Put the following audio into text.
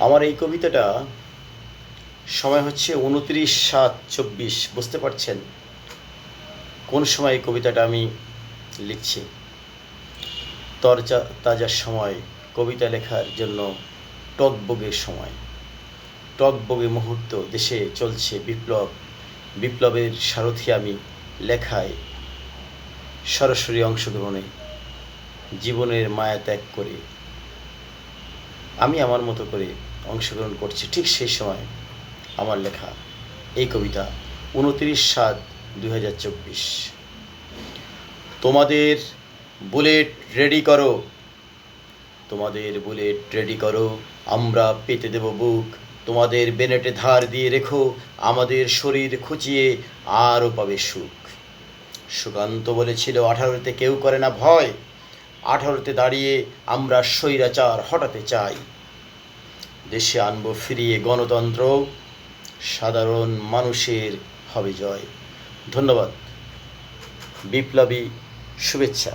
আমার এই কবিতাটা সময় হচ্ছে উনত্রিশ সাত চব্বিশ, বুঝতে পারছেন? কোন সময় এই কবিতাটা আমি লিখছি? তরজা তাজার সময়, কবিতা লেখার জন্য টকবগের সময়। টকবগে মুহূর্ত, দেশে চলছে বিপ্লব। বিপ্লবের সারথি আমি লেখায় সরাসরি অংশগ্রহণে। জীবনের মায়া ত্যাগ করে আমি আমার মতো করে অংশগ্রহণ করছি ঠিক সেই সময় আমার লেখা এই কবিতা উনত্রিশ সাত চব্বিশ। তোমাদের বুলেট রেডি করো। তোমাদের বুলেট রেডি করো। আমরা পেতে দেব বুক। তোমাদের বেনেটে ধার দিয়ে রেখো। আমাদের শরীর খুঁচিয়ে আরও পাবে সুখ। সুকান্ত বলেছিল, আঠারোতে কেউ করে না ভয়। আঠারোতে দাঁড়িয়ে আমরা স্বৈরাচার হটাতে চাই। দেশে আনব, ফিরিয়ে গণতন্ত্র, সাধারণ মানুষের হবে জয়। ধন্যবাদ। বিপ্লবী শুভেচ্ছা।